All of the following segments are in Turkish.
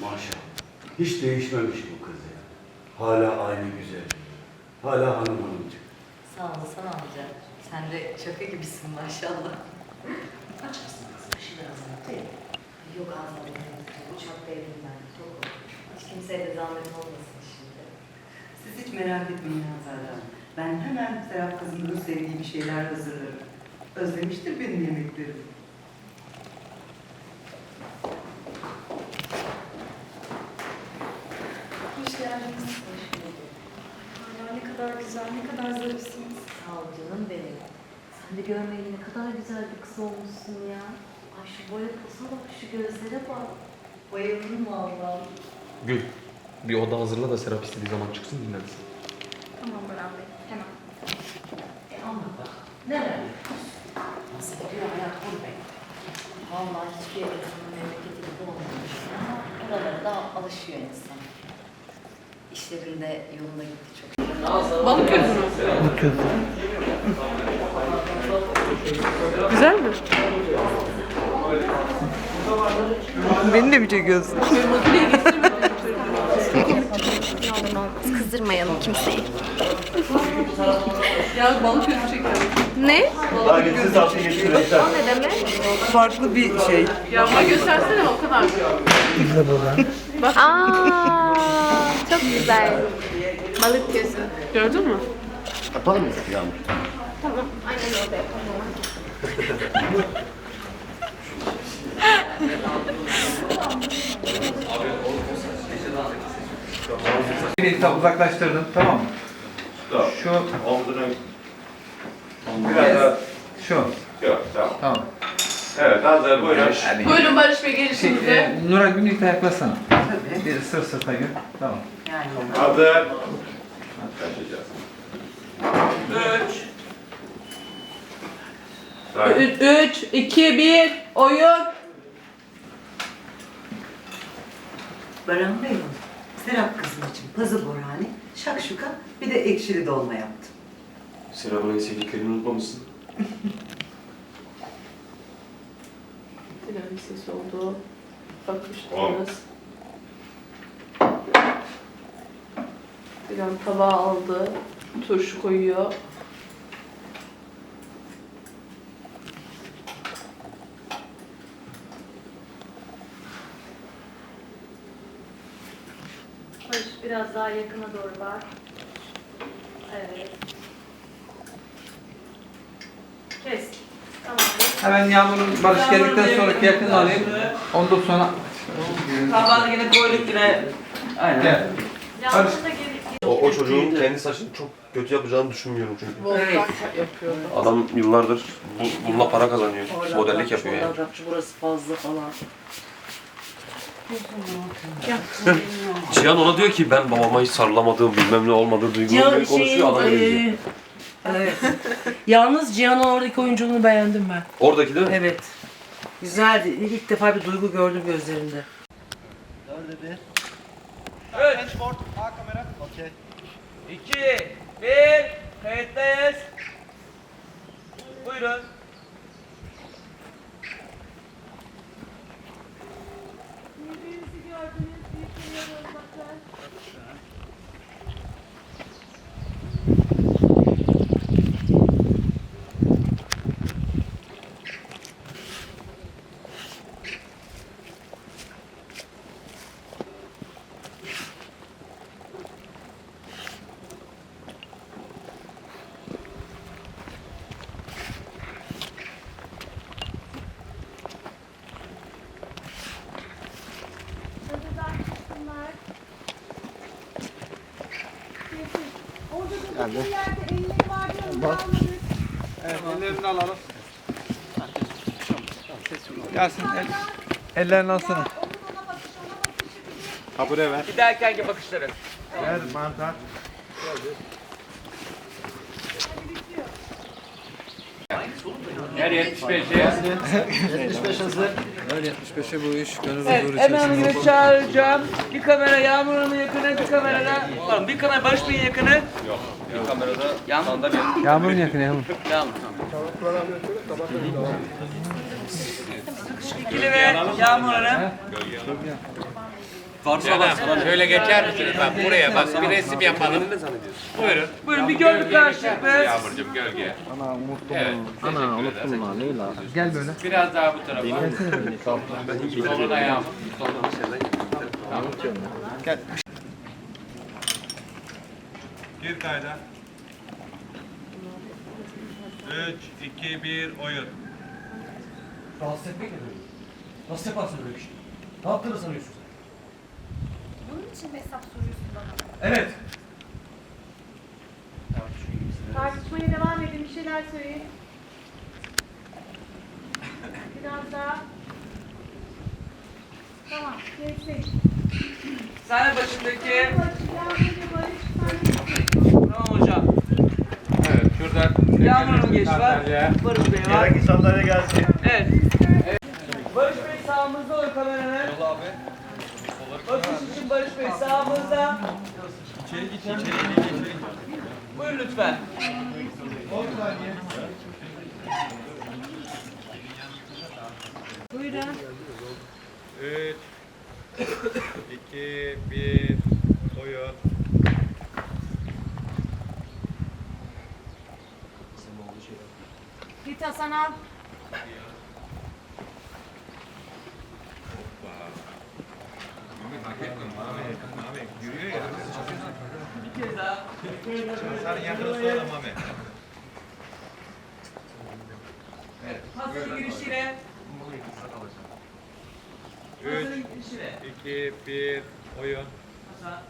Maşallah. Hiç değişmemiş bu kız ya. Hala aynı güzel. Hala hanım hanımcık. Sağ olasın amca. Sen de şaka gibisin maşallah. Aç mısın kızım? Bir şeyler hazırlatayım. Yok anladım. Çok devrim ben. Çok Hiç kimseye de zahmet olmasın şimdi. Siz hiç merak etmeyin Hazar Hanım. Ben hemen Serap kızımın sevdiği bir şeyler hazırlarım. Özlemiştir benim yemeklerimi. Hoş geldiniz. Hala ne kadar güzel, ne kadar zarifsiniz. Sağ ol canım benim. Sen de görmeyeli ne kadar güzel bir kız olmuşsun ya. Ay şu boya posa bak, şu gözlere bak. Bayıldım vallahi. Gül, bir oda hazırla da Serap istediği zaman çıksın dinlensin. Tamam Baran Bey, hemen. E anlat bak. Neler? Nasıl gidiyor hayat gurbet? Vallahi hiçbir yere insanın memleketi gibi olmamış. Ama oralara da alışıyor insan. İşlerinde yoluna gitti çok. Balık közü mü? Güzel mi? Beni de mi çekiyorsun? Kızdırmayalım kimseyi. Ya balık közü çekiyorum. Ne? O ne demek? Farklı bir şey. Ya bana göstersene o kadar. Aa, çok güzel. Balık gözü. Gördün mü? Yapalım mı Yağmur? Tamam, aynen öyle yapalım. Bir kitap uzaklaştırdım tamam mı? Şu Omzunu biraz daha şu yok tamam. tamam. Evet hazır buyurun. Yani, Buyurun Barış Bey şey, gelişinize. e, Nuray bir birlikte yaklaşsana. Tabii. Bir sır sırta gir. Tamam. Yani Hazır. Başlayacağız. Üç. 3, 2, 1, oyun. Baran Bey Serap kızım için pazı borani, şakşuka bir de ekşili dolma yaptım. Serap'ın en sevdiklerini unutmamışsın. Ses oldu. Bakmıştınız. Dilan tabağı aldı. Turşu koyuyor. Barış biraz daha yakına doğru bak. Evet. Kes. Tamam. Hemen Yağmur'un Barış geldikten sonraki yakın alayım. Ondan sonra Tabağı yine koyduk yine. Aynen. gel. Yalnız da geri, O, o çocuğun kendi saçını çok kötü yapacağını düşünmüyorum çünkü. Volkan yapıyor. Adam yıllardır bu, bununla para kazanıyor. Modellik yapıyor yani. burası fazla falan. Cihan ona diyor ki ben babama hiç sarılamadığım bilmem ne olmadığı duyguları konuşuyor adam geliyor. Evet. Yalnız Cihan'ın oradaki oyunculuğunu beğendim ben. Oradaki değil mi? Evet. Güzeldi. İlk defa bir duygu gördüm gözlerinde. 2 2 1 Kayıttayız. Buyurun. Birbirinizi gördünüz, birbirine Ellerini alalım. Gelsin. El, ellerini alsana. Ha buraya ver. Giderkenki bakışları. Ver mantar. Her 75'e. 75 hazır. Evet, hemen yine çağıracağım. Bir kamera Yağmur Hanım'ın yakını, bir kamera da... Pardon, bir kamera Barış Bey'in yakını. Yok, bir kamerada Yağmur. Yağmur'un yakını Yağmur. İkili ve Yağmur Hanım. Varsa var. Şöyle geçer misiniz lan buraya bak bir resim yapalım. Buyurun. Buyurun bir gördük karşılıklı. Yağmurcuğum gölge. Ana unuttum Evet. Ana unuttum lan Leyla. Gel böyle. Biraz daha bu tarafa. Soluna yağmur. Gir kayda. 3, 2, 1, oyun. Rahatsız etmek ne demek? Nasıl yaparsın böyle bir şey? Ne yaptığını sanıyorsun sen? Bunun için mi hesap soruyorsun bana? Evet. Tartışmaya devam edin. Bir şeyler söyleyin. Biraz daha. Tamam. Gerisi. Sahne başındaki. Yağmur ve Barış sen Tamam hocam. Evet şuradan. Yağmur geç var. Barış Bey var. Yanındaki sandalye gelsin. Evet. Barış Bey sağımızda olur kameranın. Yol abi. Bakış için Barış Bey sağımızda. İçeri git, içeri git, Buyurun lütfen. Buyurun. 3, 2, 1, oyun. Git Hasan al. Mami yürüyor ya. Bir kez daha. Sen yakını sonra Mami. Hazır girişiyle. 3, Hazır girişiyle. 2, 1, oyun. Hasan.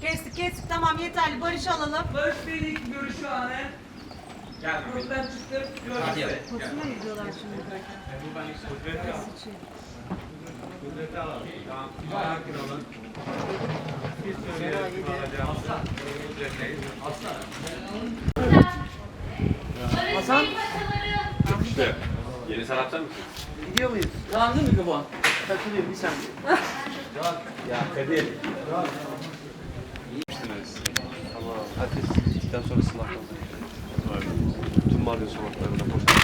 Kestik kestik tamam yeterli Barış alalım. Barış Bey'le ilk görüşü anı. Gel. Buradan çıktım. Görüşü. Hoşuna gidiyorlar şimdi. Kudreti alalım. Tamam. Sakin olun. Bir söyleyelim. Alacağım. Kudret'teyiz. İşte. Yeni sanatçı mısın? Gidiyor muyuz? Yandı mı mikrofon? Takılıyor bir saniye. Ya Kadir. Gittikten sonra sınav kaldı. Tüm Mardin sokaklarında koştu.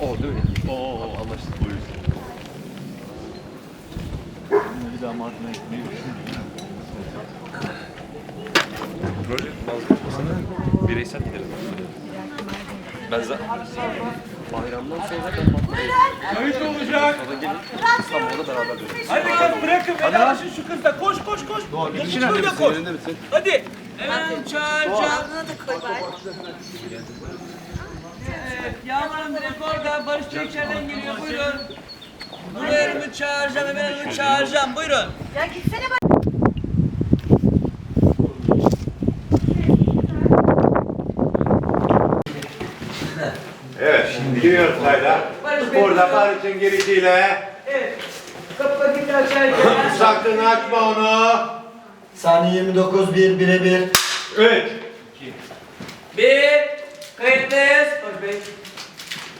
O değil mi? Tamam anlaştık. O yüzden. Bir daha Mardin'e gitmeyi Böyle bazı bireysel gidelim. Ben zaten bayramdan sonra ben Kayıt olacak. Sonra gelip İstanbul'da beraber dönüyoruz. Hadi ya bırakın vedalaşın şu kızla. Koş koş koş. İki şöyle koş. Hadi. Hemen çağıracağım. Evet, Yağmur Hanım direkt orada. Barış Bey içeriden geliyor. Buyurun. Buraya Hanım'ı çağıracağım. Hemen Hanım'ı çağıracağım. Buyurun. Ya gitsene bak. Evet şimdi giriyoruz Bey. Burada Barış'ın girişiyle. Evet. Kapı paketi açarken. Sakın açma onu. Saniye 29 1 1'e 1. 3. Bir. Kayıttayız. Barış Bey.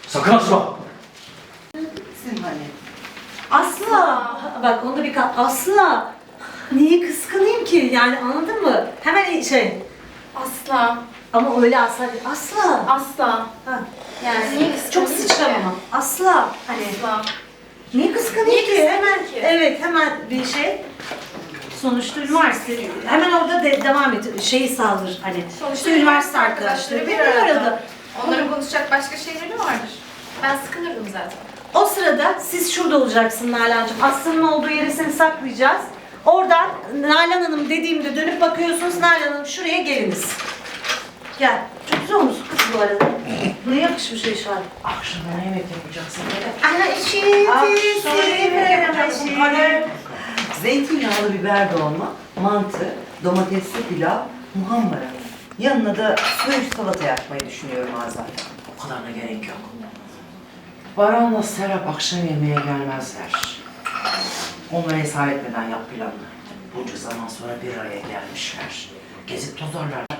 Sakın açma. Asla. Bak onda bir kat. Asla. Niye kıskanayım ki? Yani anladın mı? Hemen şey. Asla. Ama öyle asla değil. Asla. Asla. Ha. Yani Niye kıskanayım çok ki? sıçramam. Asla. Hani Asla. niye kıskanayım Niye ki? kıskanayım Hemen ki? evet hemen bir şey. Sonuçta üniversite. Hemen orada de, devam et. Şeyi saldır hani. işte üniversite arkadaşları bir arada. Onların konuşacak başka şeyleri vardır. Ben sıkılırdım zaten. O sırada siz şurada olacaksın Nalan'cığım. Aslı'nın olduğu yere seni saklayacağız. Oradan Nalan Hanım dediğimde dönüp bakıyorsunuz. Nalan Hanım şuraya geliniz. Gel. Çok güzel olmuş kız bu arada. Ne yakışmış Eşar. Akşama yemek yapacaksın. Ana işi Zeytinyağlı biber dolma, mantı, domatesli pilav, muhammara. Yanına da söğüş salata yapmayı düşünüyorum Azar. O kadarına gerek yok. Baran'la Serap akşam yemeğe gelmezler. Onlara hesap etmeden yap planını. Bunca zaman sonra bir araya gelmişler. Gezip tozarlar.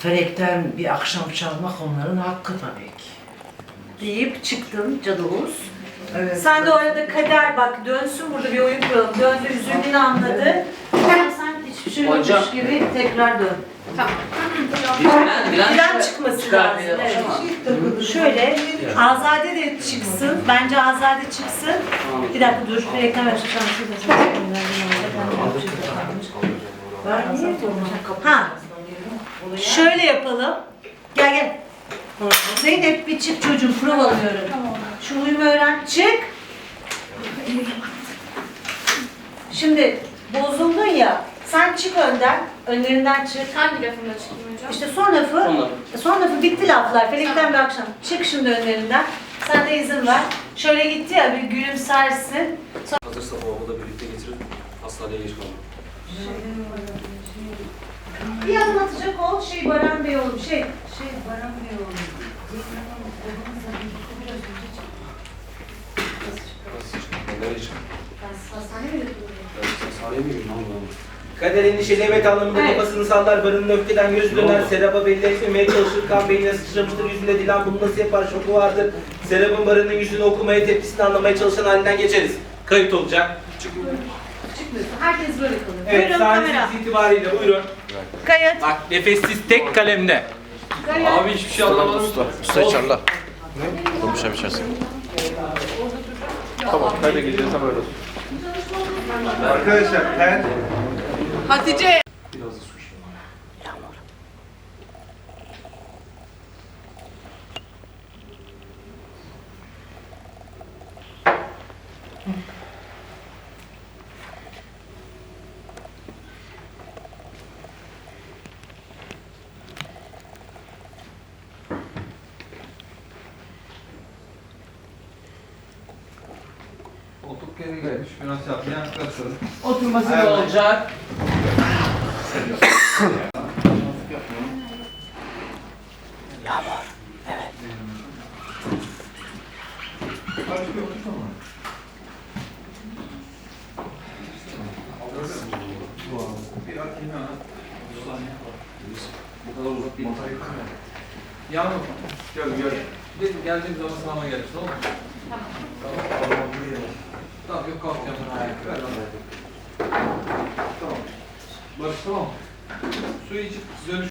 Felekten bir akşam çalmak onların hakkı tabii ki. deyip çıktım Cadavuz. Evet. Sen de o arada kader bak dönsün burada bir oyun kuralım. Döndü üzüldüğünü anladı. Sen hiç hiçbir şey yokmuş Hocam. gibi tekrar dön. Dilan Plan çıkması lazım. Evet. Şöyle Azade de çıksın. Bence Azade çıksın. Bir dakika dur. Bir ekran açacağım. Ha. Şöyle yapalım. Gel gel. Zeynep bir çık çocuğum prova alıyorum. Şu uyumu öğren. Çık. Şimdi bozuldun ya. Sen çık önden. Önlerinden çık. Hangi lafımda çıkayım hocam? İşte son lafı, Son laf. son lafı bitti laflar. Felekten bir akşam. Çık şimdi önlerinden. Sen de izin ver. Şöyle gitti ya bir gülümsersin. Hazırsa babamı da birlikte getirin. Hastaneye geç kalma. Bir adım atacak ol. Şey Baran Bey oğlum. Şey, şey Baran Bey oğlum. Kader endişeli evet anlamında Evet. kafasını sallar, barının öfkeden Ne döner? Serap'a belli etmemeye çalışır, kan beynine sıçramıştır yüzünde Dilan bunu nasıl yapar şoku vardır. Serap'ın barının yüzünü okumaya, tepkisini anlamaya çalışan halinden geçeriz. Kayıt olacak. Çıkmıyorsun. Herkes böyle kalıyor. Evet, Buyurun kamera. sahneniz itibariyle buyurun. Kayıt. Bak nefessiz tek kalemle. Kayıt. Abi hiçbir şey anlamadım. Usta, usta içeride. Konuşalım içersin. Tamam, kayda gideceğiz tam öyle olsun. Arkadaşlar ben Hatice. Biraz da su içeyim. Geri gelmiş. Biraz yaptı. Yaklaştırın. Oturması da olacak. Bu kadar uzak değil. Yağmur. Gel gel. Biz geldiğimiz zaman sağıma geliriz tamam mı? Tamam. Tamam yok kalkacağım. Ver bana. Tamam. Barış tamam. Suyu içip dönüş.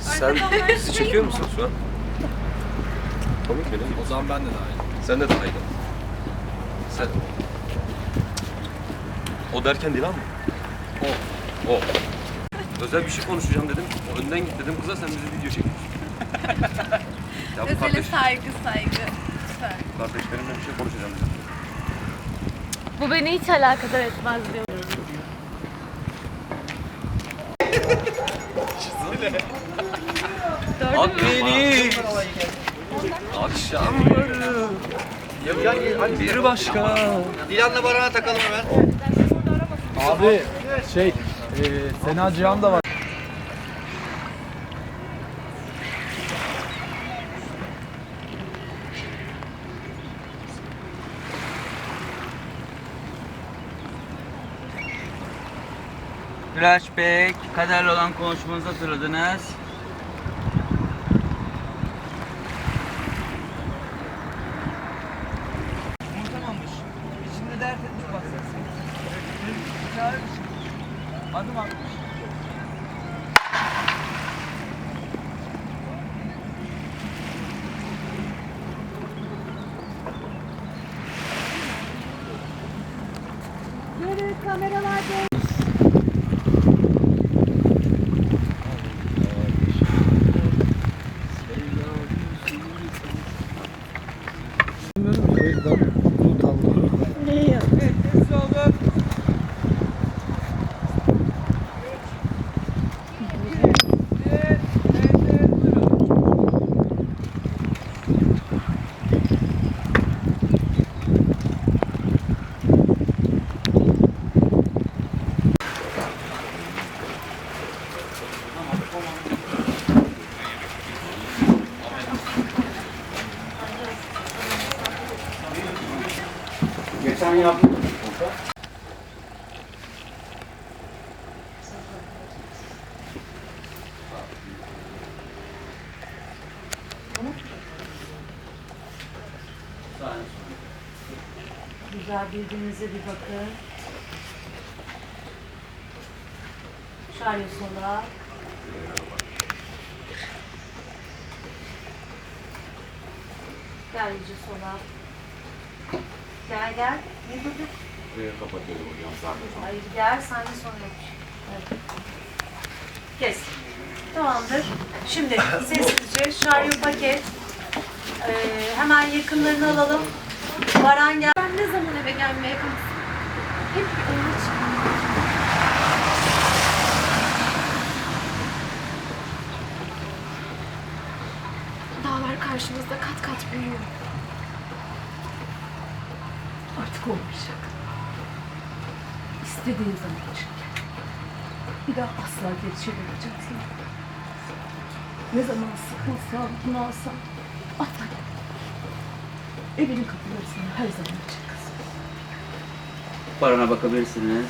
Sen bizi çekiyor musun şu an? Komik mi? O zaman ben de dahil. Sen de dahil. Sen... O derken Dilan mı? O. O. Özel bir şey konuşacağım dedim. O önden git dedim kıza sen bizi video çekiyorsun. ya bu kardeş, saygı saygı. kardeşlerimle bir şey konuşacağım dedim. Bu beni hiç alakadar etmez diyor. At beni. Akşamları. Bir başka. Dilan'la Baran'a takalım hemen. Abi şey, e, Sena Cihan da var. Bey, kaderle olan konuşmanızı hatırladınız. Unutamamış. İçinde dert etmiş baksana. Çağırmış. Adım atmış. yaptım. Güzel birbirinize bir bakın. Şaryo sola. Gel yüce sola. Gel gel. Ne dedik? Hayır gel sen de sonra yap. Evet. Kes. Tamamdır. Şimdi sessizce şaryo paket. Ee, hemen yakınlarını alalım. Baran gel. Ben ne zaman eve gelmeye kalksam hep bir çıkıyorum. Dağlar karşımızda kat kat büyüyor. Artık olmayacak. İstediğin zaman çık. Bir daha asla geri. Ne zaman sıkılsam, bunalsam at hadi. Evinin kapıları sana her zaman açık kızım. Barona bakabilirsiniz.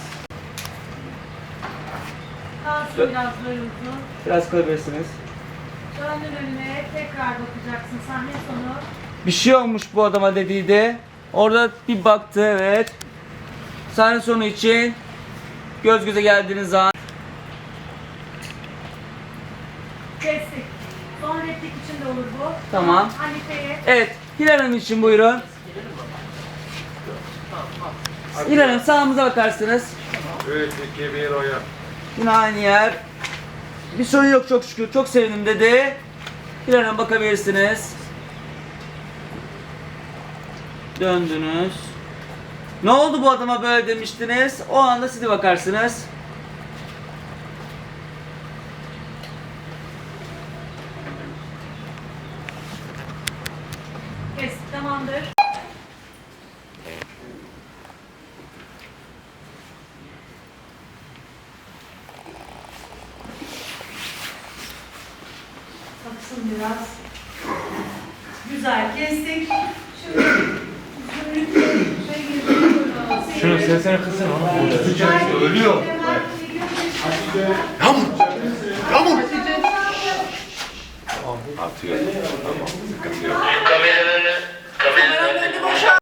Kalsın biraz böyle uzun. Biraz kalabilirsiniz. Döndün önüne tekrar bakacaksın sahne sonu. Bir şey olmuş bu adama dediydi. Orada bir baktı evet. Sahne sonu için göz göze geldiğiniz zaman Kestik. Son replik için de olur bu. Tamam. Hanife'ye. Evet, Hilal Hanım için buyurun. Hilal Hanım sağımıza bakarsınız. 3, 2, 1 oyun. Yine aynı yer. Bir sorun yok çok şükür. Çok sevindim dedi. Hilal Hanım bakabilirsiniz. Döndünüz. Ne oldu bu adama böyle demiştiniz. O anda siz de bakarsınız. Kestik tamamdır. Baksın biraz. Güzel kestik. Şimdi. Şunu sesini kısın onu. Ölüyor. Yağmur! Yağmur! Atıyor. Tamam. Sıkıntı yok. Şu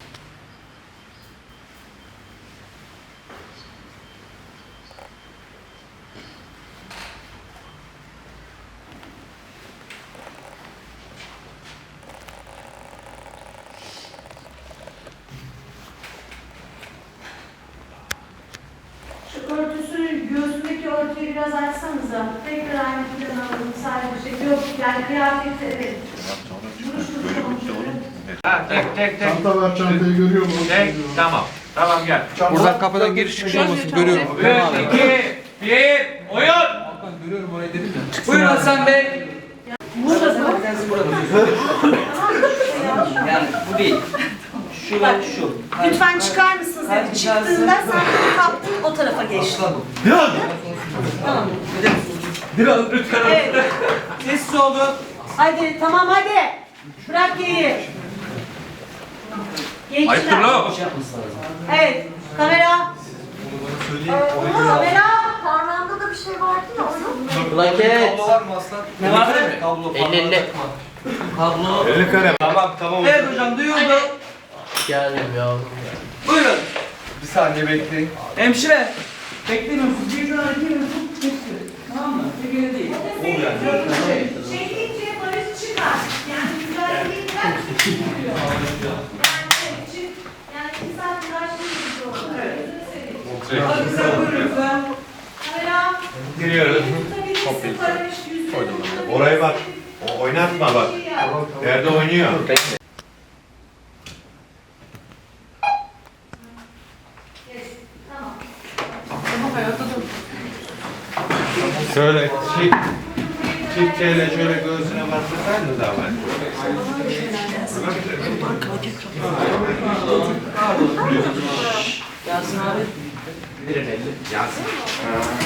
biraz açsanıza. Tekrar aynı plan alalım. Sadece şey yok. Yani kıyafeti evet. Ha, tek tek tek. Çanta var çantayı görüyor musun? Tek. Tamam. Tamam gel. Buradan kapıdan giriş çıkış olmasın görüyorum. 3, 2, 1, oyun. Görüyorum orayı dedim ya. Buyurun Hasan Bey. Burada da Yani bu değil. Şu ve şu. Lütfen çıkar mısınız dedi. Çıktığında sen kaptın o tarafa geçtin. Tamam. Biraz lütfen. Evet. Sessiz oldu. Hadi tamam hadi. Bırak. Ayıptır Gençler. lan. Evet. Kamera. Kamera. Parmağında da bir şey vardı ya onun. Plaket. Ne var? Elli elli. Kablo. 50 kare. Tamam tamam. Evet hocam duyuldu. Geldim yavrum. Buyurun. Bir saniye bekleyin. Hemşire. Beklemiyorsunuz. Bir iki minut geçti. Tamam mı? Kere değil. Şey deyince barış çıkar. Yani güzelliğinden çıkıyor. Yani evet, çık. Yani iki saat uğraştığımız oldu. Gözünü seveyim. Hadi sen buyurun lütfen. Giriyoruz. Barış yüzünü. Orayı bak. O oynatma bak. Nerede oynuyor? Tamam. Şöyle çift çiftçeyle şöyle göğsüne bastırsaydın da var. Yasin abi.